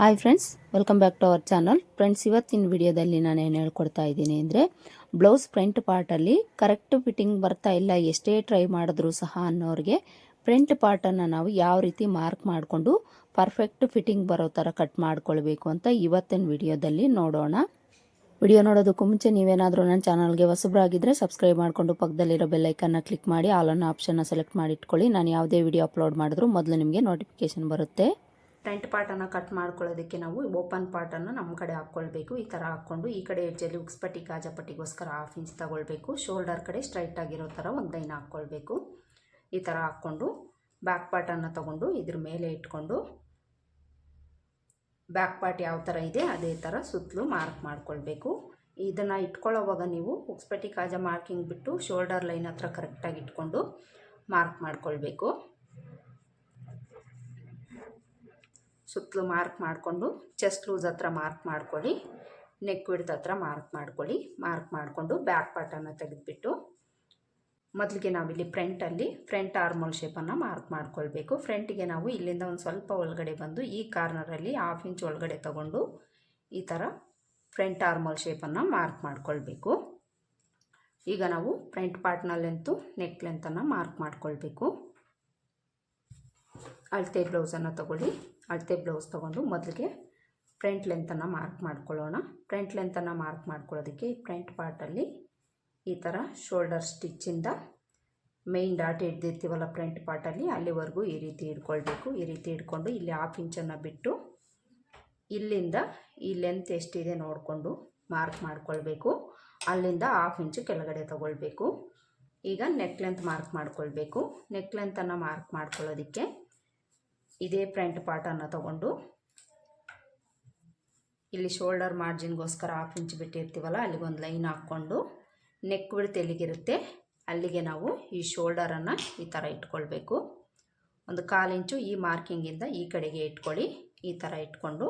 Hi friends welcome back to our channel friends ಇವತ್ತಿನ ವಿಡಿಯೋದಲ್ಲಿ ನಾನು ಏನು ಹೇಳ್ಕೊಡ್ತಾ ಇದ್ದೀನಿ ಅಂದರೆ ಬ್ಲೌಸ್ ಫ್ರಂಟ್ ಪಾರ್ಟಲ್ಲಿ ಕರೆಕ್ಟ್ ಫಿಟ್ಟಿಂಗ್ ಬರ್ತಾ ಇಲ್ಲ, ಎಷ್ಟೇ ಟ್ರೈ ಮಾಡಿದ್ರೂ ಸಹ ಅನ್ನೋರಿಗೆ ಫ್ರಂಟ್ ಪಾರ್ಟನ್ನು ನಾವು ಯಾವ ರೀತಿ ಮಾರ್ಕ್ ಮಾಡಿಕೊಂಡು ಪರ್ಫೆಕ್ಟ್ ಫಿಟ್ಟಿಂಗ್ ಬರೋ ಥರ ಕಟ್ ಮಾಡ್ಕೊಳ್ಬೇಕು ಅಂತ ಇವತ್ತಿನ ವಿಡಿಯೋದಲ್ಲಿ ನೋಡೋಣ. ವಿಡಿಯೋ ನೋಡೋದಕ್ಕೂ ಮುಂಚೆ ನೀವೇನಾದರೂ ನನ್ನ ಚಾನಲ್ಗೆ ಹೊಸಬ್ರಾಗಿದ್ದರೆ ಸಬ್ಸ್ಕ್ರೈಬ್ ಮಾಡಿಕೊಂಡು ಪಕ್ಕದಲ್ಲಿರೋ ಬೆಲ್ಲೈಕನ್ನ ಕ್ಲಿಕ್ ಮಾಡಿ ಆಲ್ ಅನ್ನೋ ಆಪ್ಷನ್ನ ಸೆಲೆಕ್ಟ್ ಮಾಡಿ ಇಟ್ಕೊಳ್ಳಿ. ನಾನು ಯಾವುದೇ ವಿಡಿಯೋ ಅಪ್ಲೋಡ್ ಮಾಡಿದ್ರು ಮೊದಲು ನಿಮಗೆ ನೋಟಿಫಿಕೇಶನ್ ಬರುತ್ತೆ. ಫ್ರಂಟ್ ಪಾರ್ಟನ್ನು ಕಟ್ ಮಾಡ್ಕೊಳ್ಳೋದಕ್ಕೆ ನಾವು ಓಪನ್ ಪಾರ್ಟನ್ನು ನಮ್ಮ ಕಡೆ ಹಾಕ್ಕೊಳ್ಬೇಕು. ಈ ಥರ ಹಾಕ್ಕೊಂಡು ಈ ಕಡೆ ಎಡ್ಜಲ್ಲಿ ಉಕ್ಸ್ಪಟ್ಟಿ ಕಾಜಪಟ್ಟಿಗೋಸ್ಕರ ಹಾಫ್ ಇಂಚ್ ತಗೊಳ್ಬೇಕು. ಶೋಲ್ಡರ್ ಕಡೆ ಸ್ಟ್ರೈಟ್ ಆಗಿರೋ ಥರ ಒಂದು ಲೈನ್ ಹಾಕ್ಕೊಳ್ಬೇಕು. ಈ ಥರ ಹಾಕ್ಕೊಂಡು ಬ್ಯಾಕ್ ಪಾರ್ಟನ್ನು ತಗೊಂಡು ಇದ್ರ ಮೇಲೆ ಇಟ್ಕೊಂಡು ಬ್ಯಾಕ್ ಪಾರ್ಟ್ ಯಾವ ಥರ ಇದೆ ಅದೇ ಥರ ಸುತ್ತಲೂ ಮಾರ್ಕ್ ಮಾಡ್ಕೊಳ್ಬೇಕು. ಇದನ್ನು ಇಟ್ಕೊಳ್ಳೋವಾಗ ನೀವು ಉಕ್ಸ್ಪಟ್ಟಿ ಕಾಜ ಮಾರ್ಕಿಂಗ್ ಬಿಟ್ಟು ಶೋಲ್ಡರ್ ಲೈನ್ ಹತ್ರ ಕರೆಕ್ಟಾಗಿ ಇಟ್ಕೊಂಡು ಮಾರ್ಕ್ ಮಾಡ್ಕೊಳ್ಬೇಕು. ಸುತ್ತಲೂ ಮಾರ್ಕ್ ಮಾಡಿಕೊಂಡು ಚೆಸ್ಟ್ ಲೂಸ್ ಹತ್ರ ಮಾರ್ಕ್ ಮಾಡ್ಕೊಳ್ಳಿ ನೆಕ್ ವಿಡ್ತ್ ಹತ್ರ ಮಾರ್ಕ್ ಮಾಡ್ಕೊಳ್ಳಿ, ಮಾರ್ಕ್ ಮಾಡಿಕೊಂಡು ಬ್ಯಾಕ್ ಪಾರ್ಟನ್ನು ತೆಗೆದುಬಿಟ್ಟು, ಮೊದಲಿಗೆ ನಾವಿಲ್ಲಿ ಫ್ರಂಟಲ್ಲಿ ಫ್ರಂಟ್ ಆರ್ಮೋಲ್ ಶೇಪನ್ನು ಮಾರ್ಕ್ ಮಾಡ್ಕೊಳ್ಬೇಕು. ಫ್ರಂಟಿಗೆ ನಾವು ಇಲ್ಲಿಂದ ಒಂದು ಸ್ವಲ್ಪ ಒಳಗಡೆ ಬಂದು, ಈ ಕಾರ್ನರಲ್ಲಿ ಹಾಫ್ ಇಂಚ್ ಒಳಗಡೆ ತಗೊಂಡು, ಈ ಥರ ಫ್ರಂಟ್ ಆರ್ಮೋಲ್ ಶೇಪನ್ನು ಮಾರ್ಕ್ ಮಾಡ್ಕೊಳ್ಬೇಕು. ಈಗ ನಾವು ಫ್ರಂಟ್ ಪಾರ್ಟ್ನಲ್ಲಂತೂ ಲೆಂತು ನೆಕ್ ಲೆಂತನ್ನು ಮಾರ್ಕ್ ಮಾಡ್ಕೊಳ್ಬೇಕು. ಅಳತೆ ಬ್ಲೌಸನ್ನು ತಗೊಳ್ಳಿ. ಅಳತೆ ಬ್ಲೌಸ್ ತೊಗೊಂಡು ಮೊದಲಿಗೆ ಫ್ರಂಟ್ ಲೆಂತನ್ನು ಮಾರ್ಕ್ ಮಾಡ್ಕೊಳ್ಳೋಣ. ಫ್ರಂಟ್ ಲೆಂತನ್ನು ಮಾರ್ಕ್ ಮಾಡ್ಕೊಳ್ಳೋದಕ್ಕೆ ಈ ಫ್ರಂಟ್ ಪಾರ್ಟಲ್ಲಿ ಈ ಥರ ಶೋಲ್ಡರ್ ಸ್ಟಿಚ್ಚಿಂದ ಮೇಯ್ನ್ ಡಾಟ್ ಹಿಡ್ದಿರ್ತೀವಲ್ಲ ಫ್ರಂಟ್ ಪಾರ್ಟಲ್ಲಿ ಅಲ್ಲಿವರೆಗೂ ಈ ರೀತಿ ಹಿಡ್ಕೊಳ್ಬೇಕು ಈ ರೀತಿ ಇಡ್ಕೊಂಡು ಇಲ್ಲಿ ಹಾಫ್ ಇಂಚನ್ನು ಬಿಟ್ಟು ಇಲ್ಲಿಂದ ಈ ಲೆಂತ್ ಎಷ್ಟಿದೆ ನೋಡಿಕೊಂಡು ಮಾರ್ಕ್ ಮಾಡ್ಕೊಳ್ಬೇಕು. ಅಲ್ಲಿಂದ ಹಾಫ್ ಇಂಚು ಕೆಳಗಡೆ ತಗೊಳ್ಬೇಕು. ಈಗ ನೆಕ್ ಲೆಂತ್ ಮಾರ್ಕ್ ಮಾಡ್ಕೊಳ್ಬೇಕು. ನೆಕ್ ಲೆಂತನ್ನು ಮಾರ್ಕ್ ಮಾಡ್ಕೊಳ್ಳೋದಕ್ಕೆ ಇದೇ ಫ್ರಂಟ್ ಪಾರ್ಟನ್ನು ತಗೊಂಡು ಇಲ್ಲಿ ಶೋಲ್ಡರ್ ಮಾರ್ಜಿನ್ಗೋಸ್ಕರ ಹಾಫ್ ಇಂಚ್ ಬಿಟ್ಟಿರ್ತೀವಲ್ಲ ಅಲ್ಲಿಗೊಂದು ಲೈನ್ ಹಾಕ್ಕೊಂಡು ನೆಕ್ ಬಿಡ್ತು ಎಲ್ಲಿಗಿರುತ್ತೆ, ಅಲ್ಲಿಗೆ ನಾವು ಈ ಶೋಲ್ಡರನ್ನು ಈ ಥರ ಇಟ್ಕೊಳ್ಬೇಕು. ಒಂದು ಕಾಲು ಇಂಚು ಈ ಮಾರ್ಕಿಂಗಿಂದ ಈ ಕಡೆಗೆ ಇಟ್ಕೊಳ್ಳಿ, ಈ ಥರ ಇಟ್ಕೊಂಡು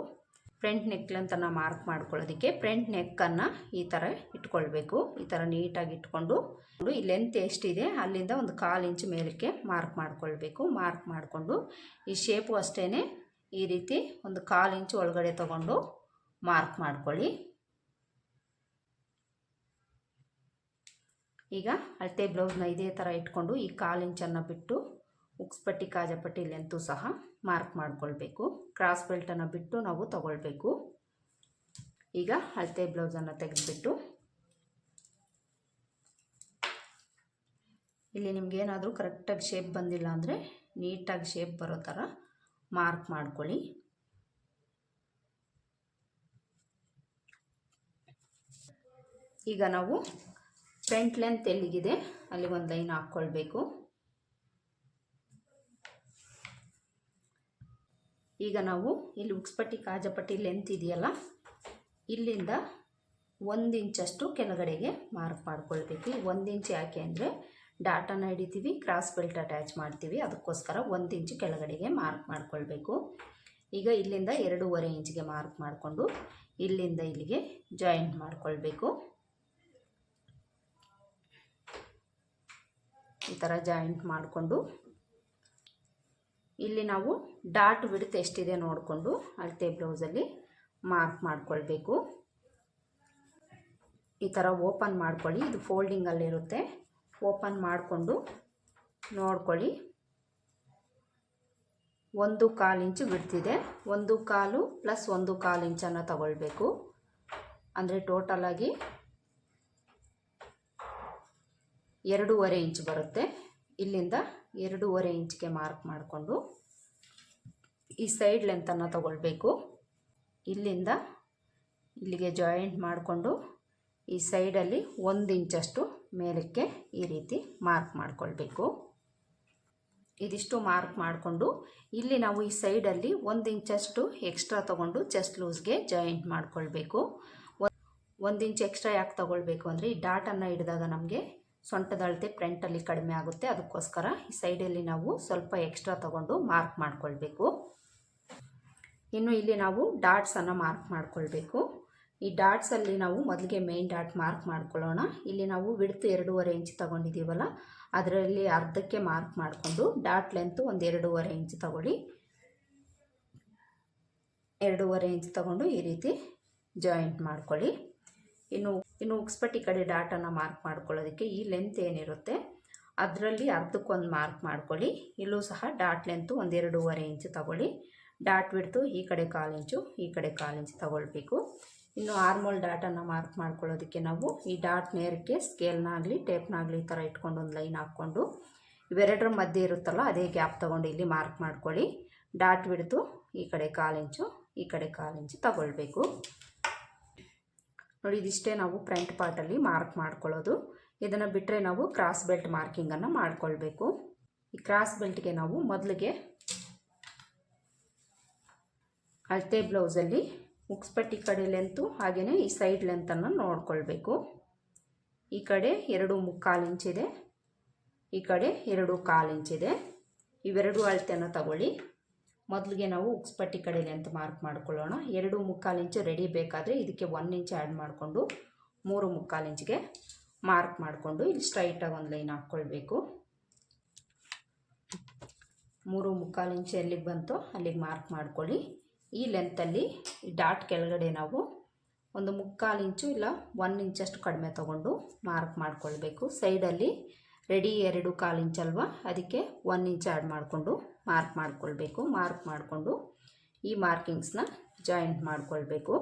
ಫ್ರಂಟ್ ನೆಕ್ಲಂತನ ಮಾರ್ಕ್ ಮಾಡ್ಕೊಳ್ಳೋದಕ್ಕೆ ಫ್ರಂಟ್ ನೆಕ್ಕನ್ನು ಈ ಥರ ಇಟ್ಕೊಳ್ಬೇಕು. ಈ ಥರ ನೀಟಾಗಿ ಇಟ್ಕೊಂಡು ಈ ಲೆಂತ್ ಎಷ್ಟಿದೆ ಅಲ್ಲಿಂದ ಒಂದು ಕಾಲು ಇಂಚು ಮೇಲಕ್ಕೆ ಮಾರ್ಕ್ ಮಾಡ್ಕೊಳ್ಬೇಕು. ಮಾರ್ಕ್ ಮಾಡಿಕೊಂಡು ಈ ಶೇಪು ಅಷ್ಟೇ ಈ ರೀತಿ ಒಂದು ಕಾಲು ಇಂಚು ಒಳಗಡೆ ತಗೊಂಡು ಮಾರ್ಕ್ ಮಾಡ್ಕೊಳ್ಳಿ. ಈಗ ಅಳತೆ ಬ್ಲೌಸ್ನ ಇದೇ ಥರ ಇಟ್ಕೊಂಡು ಈ ಕಾಲು ಇಂಚನ್ನು ಬಿಟ್ಟು ಉಕ್ಸ್ಪಟ್ಟಿ ಕಾಜಪಟ್ಟಿ ಲೆಂತು ಸಹ ಮಾರ್ಕ್ ಮಾಡ್ಕೊಳ್ಬೇಕು. ಕ್ರಾಸ್ ಬೆಲ್ಟನ್ನು ಬಿಟ್ಟು ನಾವು ತಗೊಳ್ಬೇಕು. ಈಗ ಅಳತೆ ಬ್ಲೌಸನ್ನು ತೆಗೆದುಬಿಟ್ಟು. ಇಲ್ಲಿ ನಿಮ್ಗೆ ಏನಾದರೂ ಕರೆಕ್ಟಾಗಿ ಶೇಪ್ ಬಂದಿಲ್ಲ ಅಂದರೆ ನೀಟಾಗಿ ಶೇಪ್ ಬರೋ ಥರ ಮಾರ್ಕ್ ಮಾಡ್ಕೊಳ್ಳಿ. ಈಗ ನಾವು ಫ್ರಂಟ್ ಲೆಂತ್ ಎಲ್ಲಿಗಿದೆ ಅಲ್ಲಿ ಒಂದು ಲೈನ್ ಹಾಕ್ಕೊಳ್ಬೇಕು. ಈಗ ನಾವು ಇಲ್ಲಿ ಉಕ್ಸ್ಪಟ್ಟಿ ಕಾಜಪಟ್ಟಿ ಲೆಂತ್ ಇದೆಯಲ್ಲ, ಇಲ್ಲಿಂದ ಒಂದು ಇಂಚಷ್ಟು ಕೆಳಗಡೆಗೆ ಮಾರ್ಕ್ ಮಾಡ್ಕೊಳ್ಬೇಕು. ಒಂದು ಇಂಚ್ ಯಾಕೆ ಅಂದರೆ ಡಾಟನ ಹಿಡಿತೀವಿ ಕ್ರಾಸ್ ಬೆಲ್ಟ್ ಅಟ್ಯಾಚ್ ಮಾಡ್ತೀವಿ, ಅದಕ್ಕೋಸ್ಕರ ಒಂದು ಇಂಚು ಕೆಳಗಡೆಗೆ ಮಾರ್ಕ್ ಮಾಡ್ಕೊಳ್ಬೇಕು. ಈಗ ಇಲ್ಲಿಂದ ಎರಡೂವರೆ ಇಂಚಿಗೆ ಮಾರ್ಕ್ ಮಾಡಿಕೊಂಡು ಇಲ್ಲಿಂದ ಇಲ್ಲಿಗೆ ಜಾಯಿಂಟ್ ಮಾಡ್ಕೊಳ್ಬೇಕು. ಈ ಥರ ಜಾಯಿಂಟ್ ಮಾಡಿಕೊಂಡು ಇಲ್ಲಿ ನಾವು ಡಾಟ್ ವಿಡ್ತ್ ಎಷ್ಟಿದೆ ನೋಡಿಕೊಂಡು ಅಳತೆ ಬ್ಲೌಸಲ್ಲಿ ಮಾರ್ಕ್ ಮಾಡಿಕೊಳ್ಬೇಕು. ಈ ಥರ ಓಪನ್ ಮಾಡ್ಕೊಳ್ಳಿ. ಇದು ಫೋಲ್ಡಿಂಗಲ್ಲಿರುತ್ತೆ ಓಪನ್ ಮಾಡಿಕೊಂಡು ನೋಡ್ಕೊಳ್ಳಿ. ಒಂದು ಕಾಲು ಇಂಚು ಬಿಡ್ತಿದೆ ಒಂದು ಕಾಲು ಪ್ಲಸ್ ಒಂದು ಕಾಲು ಇಂಚನ್ನು ತಗೊಳ್ಬೇಕು. ಅಂದರೆ ಟೋಟಲಾಗಿ ಎರಡೂವರೆ ಇಂಚು ಬರುತ್ತೆ. ಇಲ್ಲಿಂದ ಎರಡೂವರೆ ಇಂಚ್ಗೆ ಮಾರ್ಕ್ ಮಾಡಿಕೊಂಡು ಈ ಸೈಡ್ ಲೆಂತನ್ನು ತಗೊಳ್ಬೇಕು. ಇಲ್ಲಿಂದ ಇಲ್ಲಿಗೆ ಜಾಯಿಂಟ್ ಮಾಡಿಕೊಂಡು ಈ ಸೈಡಲ್ಲಿ ಒಂದು ಇಂಚಷ್ಟು ಮೇಲಕ್ಕೆ ಈ ರೀತಿ ಮಾರ್ಕ್ ಮಾಡಿಕೊಳ್ಬೇಕು. ಇದಿಷ್ಟು ಮಾರ್ಕ್ ಮಾಡಿಕೊಂಡು ಇಲ್ಲಿ ನಾವು ಈ ಸೈಡಲ್ಲಿ ಒಂದು ಇಂಚಷ್ಟು ಎಕ್ಸ್ಟ್ರಾ ತೊಗೊಂಡು ಚೆಸ್ಟ್ ಲೂಸ್ಗೆ ಜಾಯಿಂಟ್ ಮಾಡಿಕೊಳ್ಬೇಕು. ಒಂದು ಇಂಚ್ ಎಕ್ಸ್ಟ್ರಾ ಯಾಕೆ ತೊಗೊಳ್ಬೇಕು ಅಂದರೆ ಈ ಡಾಟನ್ನು ಹಿಡಿದಾಗ ನಮಗೆ ಸೊಂಟದ ಅಳತೆ ಫ್ರಂಟಲ್ಲಿ ಕಡಿಮೆ ಆಗುತ್ತೆ. ಅದಕ್ಕೋಸ್ಕರ ಈ ಸೈಡಲ್ಲಿ ನಾವು ಸ್ವಲ್ಪ ಎಕ್ಸ್ಟ್ರಾ ತಗೊಂಡು ಮಾರ್ಕ್ ಮಾಡ್ಕೊಳ್ಬೇಕು. ಇನ್ನು ಇಲ್ಲಿ ನಾವು ಡಾಟ್ಸನ್ನು ಮಾರ್ಕ್ ಮಾಡ್ಕೊಳ್ಬೇಕು. ಈ ಡಾಟ್ಸಲ್ಲಿ ನಾವು ಮೊದಲಿಗೆ ಮೇನ್ ಡಾಟ್ ಮಾರ್ಕ್ ಮಾಡ್ಕೊಳ್ಳೋಣ. ಇಲ್ಲಿ ನಾವು ಬಿಡ್ತು ಎರಡೂವರೆ ಇಂಚ್ ತೊಗೊಂಡಿದ್ದೀವಲ್ಲ, ಅದರಲ್ಲಿ ಅರ್ಧಕ್ಕೆ ಮಾರ್ಕ್ ಮಾಡಿಕೊಂಡು ಡಾಟ್ ಲೆಂತು ಒಂದು ಎರಡೂವರೆ ಇಂಚ್ ತಗೊಳ್ಳಿ. ಎರಡೂವರೆ ಇಂಚ್ ತಗೊಂಡು ಈ ರೀತಿ ಜಾಯಿಂಟ್ ಮಾಡ್ಕೊಳ್ಳಿ. ಇನ್ನು ಇನ್ನು ಉಕ್ಸ್ಪಟ್ಟಿ ಕಡೆ ಡಾಟನ್ನು ಮಾರ್ಕ್ ಮಾಡ್ಕೊಳ್ಳೋದಕ್ಕೆ ಈ ಲೆಂತ್ ಏನಿರುತ್ತೆ, ಅದರಲ್ಲಿ ಅರ್ಧಕ್ಕೊಂದು ಮಾರ್ಕ್ ಮಾಡ್ಕೊಳ್ಳಿ. ಇಲ್ಲೂ ಸಹ ಡಾಟ್ ಲೆಂತು ಒಂದೆರಡೂವರೆ ಇಂಚು ತಗೊಳ್ಳಿ. ಡಾಟ್ ಬಿಡ್ತು ಈ ಕಡೆ ಕಾಲು ಇಂಚು, ಈ ಕಡೆ ಕಾಲು ಇಂಚು ತಗೊಳ್ಬೇಕು. ಇನ್ನು ಆರ್ಮೋಲ್ ಡಾಟನ್ನು ಮಾರ್ಕ್ ಮಾಡ್ಕೊಳ್ಳೋದಕ್ಕೆ ನಾವು ಈ ಡಾಟ್ ನೇರಕ್ಕೆ ಸ್ಕೇಲ್ನಾಗಲಿ, ಟೇಪ್ನಾಗಲಿ ಈ ಥರ ಇಟ್ಕೊಂಡು ಒಂದು ಲೈನ್ ಹಾಕ್ಕೊಂಡು, ಇವೆರಡರ ಮಧ್ಯೆ ಇರುತ್ತಲ್ಲ ಅದೇ ಗ್ಯಾಪ್ ತೊಗೊಂಡು ಇಲ್ಲಿ ಮಾರ್ಕ್ ಮಾಡ್ಕೊಳ್ಳಿ. ಡಾಟ್ ಬಿಡ್ತು ಈ ಕಡೆ ಕಾಲು ಇಂಚು, ಈ ಕಡೆ ಕಾಲು ಇಂಚು ತಗೊಳ್ಬೇಕು. ನೋಡಿ, ಇದಿಷ್ಟೇ ನಾವು ಫ್ರಂಟ್ ಪಾರ್ಟಲ್ಲಿ ಮಾರ್ಕ್ ಮಾಡ್ಕೊಳ್ಳೋದು. ಇದನ್ನು ಬಿಟ್ಟರೆ ನಾವು ಕ್ರಾಸ್ ಬೆಲ್ಟ್ ಮಾರ್ಕಿಂಗನ್ನು ಮಾಡ್ಕೊಳ್ಬೇಕು. ಈ ಕ್ರಾಸ್ ಬೆಲ್ಟ್ಗೆ ನಾವು ಮೊದಲಿಗೆ ಅಳತೆ ಬ್ಲೌಸಲ್ಲಿ ಉಕ್ಸ್ಪಟ್ಟಿ ಕಡೆ ಲೆಂತು ಹಾಗೆಯೇ ಈ ಸೈಡ್ ಲೆಂತನ್ನು ನೋಡ್ಕೊಳ್ಬೇಕು. ಈ ಕಡೆ ಎರಡು ಮುಕ್ಕಾಲು ಇಂಚಿದೆ, ಈ ಕಡೆ ಎರಡು ಕಾಲು ಇಂಚಿದೆ. ಇವೆರಡು ಅಳತೆಯನ್ನು ತಗೊಳ್ಳಿ. ಮೊದಲಿಗೆ ನಾವು ಉಕ್ಸ್ಪಟ್ಟಿ ಕಡೆ ಅಂತ ಮಾರ್ಕ್ ಮಾಡ್ಕೊಳ್ಳೋಣ. ಎರಡು ಮುಕ್ಕಾಲು ಇಂಚು ರೆಡಿ ಬೇಕಾದರೆ ಇದಕ್ಕೆ ಒನ್ ಇಂಚ್ ಆ್ಯಡ್ ಮಾಡಿಕೊಂಡು ಮೂರು ಮುಕ್ಕಾಲು ಇಂಚಿಗೆ ಮಾರ್ಕ್ ಮಾಡಿಕೊಂಡು ಇಲ್ಲಿ ಸ್ಟ್ರೈಟಾಗಿ ಒಂದು ಲೈನ್ ಹಾಕ್ಕೊಳ್ಬೇಕು. ಮೂರು ಮುಕ್ಕಾಲು ಇಂಚು ಎಲ್ಲಿಗೆ ಬಂತು ಅಲ್ಲಿಗೆ ಮಾರ್ಕ್ ಮಾಡ್ಕೊಳ್ಳಿ. ಈ ಲೆಂತಲ್ಲಿ ಈ ಡಾಟ್ ಕೆಳಗಡೆ ನಾವು ಒಂದು ಮುಕ್ಕಾಲು ಇಂಚು ಇಲ್ಲ ಒನ್ ಇಂಚಷ್ಟು ಕಡಿಮೆ ತೊಗೊಂಡು ಮಾರ್ಕ್ ಮಾಡ್ಕೊಳ್ಬೇಕು. ಸೈಡಲ್ಲಿ ರೆಡಿ ಎರಡು ಕಾಲು ಇಂಚಲ್ವ ಅದಕ್ಕೆ ಒನ್ ಇಂಚ್ ಆ್ಯಡ್ ಮಾಡಿಕೊಂಡು ಮಾರ್ಕ್ ಮಾಡ್ಕೊಳ್ಬೇಕು, ಮಾರ್ಕ್ ಮಾಡಿಕೊಂಡು ಈ ಮಾರ್ಕಿಂಗ್ಸ್ನ ಜಾಯಿಂಟ್ ಮಾಡಿಕೊಳ್ಬೇಕು.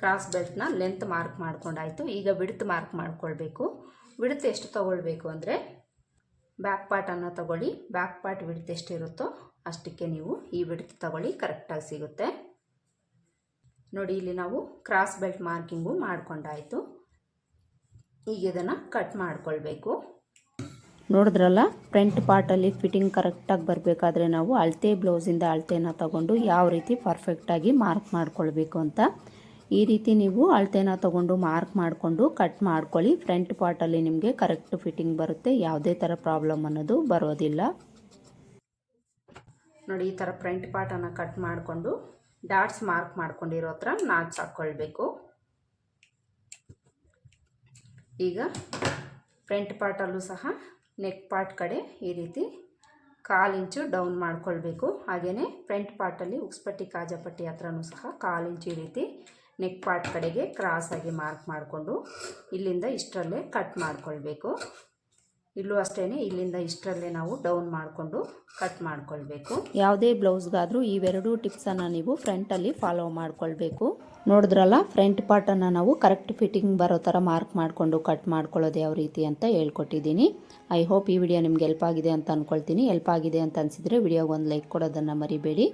ಕ್ರಾಸ್ ಬೆಲ್ಟ್ನ ಲೆಂತ್ ಮಾರ್ಕ್ ಮಾಡ್ಕೊಂಡಾಯಿತು. ಈಗ ವಿಡ್ತ್ ಮಾರ್ಕ್ ಮಾಡ್ಕೊಳ್ಬೇಕು. ವಿಡ್ತ್ ಎಷ್ಟು ತಗೊಳ್ಬೇಕು ಅಂದರೆ ಬ್ಯಾಕ್ ಪಾರ್ಟನ್ನು ತಗೊಳ್ಳಿ. ಬ್ಯಾಕ್ ಪಾರ್ಟ್ ವಿಡ್ತ್ ಎಷ್ಟಿರುತ್ತೋ ಅಷ್ಟಕ್ಕೆ ನೀವು ಈ ವಿಡ್ತ್ ತಗೊಳ್ಳಿ ಕರೆಕ್ಟಾಗಿ ಸಿಗುತ್ತೆ. ನೋಡಿ, ಇಲ್ಲಿ ನಾವು ಕ್ರಾಸ್ ಬೆಲ್ಟ್ ಮಾರ್ಕಿಂಗು ಮಾಡ್ಕೊಂಡಾಯಿತು. ಈಗ ಇದನ್ನು ಕಟ್ ಮಾಡ್ಕೊಳ್ಬೇಕು. ನೋಡಿದ್ರಲ್ಲ, ಫ್ರಂಟ್ ಪಾರ್ಟಲ್ಲಿ ಫಿಟ್ಟಿಂಗ್ ಕರೆಕ್ಟಾಗಿ ಬರಬೇಕಾದ್ರೆ ನಾವು ಅಳತೆ ಬ್ಲೌಸಿಂದ ಅಳತೆನ ತಗೊಂಡು ಯಾವ ರೀತಿ ಪರ್ಫೆಕ್ಟಾಗಿ ಮಾರ್ಕ್ ಮಾಡ್ಕೊಳ್ಬೇಕು ಅಂತ. ಈ ರೀತಿ ನೀವು ಅಳತೆನ ತಗೊಂಡು ಮಾರ್ಕ್ ಮಾಡಿಕೊಂಡು ಕಟ್ ಮಾಡ್ಕೊಳ್ಳಿ. ಫ್ರಂಟ್ ಪಾರ್ಟಲ್ಲಿ ನಿಮಗೆ ಕರೆಕ್ಟ್ ಫಿಟ್ಟಿಂಗ್ ಬರುತ್ತೆ. ಯಾವುದೇ ಥರ ಪ್ರಾಬ್ಲಮ್ ಅನ್ನೋದು ಬರೋದಿಲ್ಲ. ನೋಡಿ, ಈ ಥರ ಫ್ರಂಟ್ ಪಾರ್ಟನ್ನು ಕಟ್ ಮಾಡಿಕೊಂಡು ಡಾಟ್ಸ್ ಮಾರ್ಕ್ ಮಾಡ್ಕೊಂಡಿರೋ ಹತ್ರ ನಾಚ್ ಹಾಕ್ಕೊಳ್ಬೇಕು. ಈಗ ಫ್ರಂಟ್ ಪಾರ್ಟಲ್ಲೂ ಸಹ ನೆಕ್ ಪಾರ್ಟ್ ಕಡೆ ಈ ರೀತಿ ಕಾಲು ಇಂಚು ಡೌನ್ ಮಾಡ್ಕೊಳ್ಬೇಕು. ಹಾಗೆಯೇ ಫ್ರಂಟ್ ಪಾರ್ಟಲ್ಲಿ ಉಕ್ಸ್ಪಟ್ಟಿ, ಕಾಜಾಪಟ್ಟಿ ಹತ್ರನೂ ಸಹ ಕಾಲಿಂಚು ಈ ರೀತಿ ನೆಕ್ ಪಾರ್ಟ್ ಕಡೆಗೆ ಕ್ರಾಸಾಗಿ ಮಾರ್ಕ್ ಮಾಡಿಕೊಂಡು ಇಲ್ಲಿಂದ ಇಷ್ಟರಲ್ಲೇ ಕಟ್ ಮಾಡ್ಕೊಳ್ಬೇಕು. ಇಲ್ಲೂ ಅಷ್ಟೇ ಇಲ್ಲಿಂದ ಇಷ್ಟರಲ್ಲೇ ನಾವು ಡೌನ್ ಮಾಡಿಕೊಂಡು ಕಟ್ ಮಾಡ್ಕೊಳ್ಬೇಕು. ಯಾವುದೇ ಬ್ಲೌಸ್ಗಾದರೂ ಇವೆರಡೂ ಟಿಪ್ಸನ್ನು ನೀವು ಫ್ರಂಟಲ್ಲಿ ಫಾಲೋ ಮಾಡ್ಕೊಳ್ಬೇಕು. ನೋಡಿದ್ರಲ್ಲ ಫ್ರಂಟ್ ಪಾರ್ಟನ್ನು ನಾವು ಕರೆಕ್ಟ್ ಫಿಟ್ಟಿಂಗ್ ಬರೋ ಥರ ಮಾರ್ಕ್ ಮಾಡಿಕೊಂಡು ಕಟ್ ಮಾಡ್ಕೊಳ್ಳೋದು ಯಾವ ರೀತಿ ಅಂತ ಹೇಳ್ಕೊಟ್ಟಿದ್ದೀನಿ. ಐ ಹೋಪ್ ಈ ವಿಡಿಯೋ ನಿಮ್ಗೆ ಹೆಲ್ಪ್ ಆಗಿದೆ ಅಂತ ಅಂದ್ಕೊಳ್ತೀನಿ ಹೆಲ್ಪ್ ಆಗಿದೆ ಅಂತ ಅನಿಸಿದರೆ ವಿಡಿಯೋಗೆ ಒಂದು ಲೈಕ್ ಕೊಡೋದನ್ನು ಮರಿಬೇಡಿ.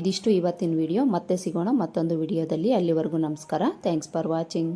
ಇದಿಷ್ಟು ಇವತ್ತಿನ ವಿಡಿಯೋ ಮತ್ತೆ ಸಿಗೋಣ ಮತ್ತೊಂದು ವಿಡಿಯೋದಲ್ಲಿ ಅಲ್ಲಿವರೆಗೂ ನಮಸ್ಕಾರ. Thanks for watching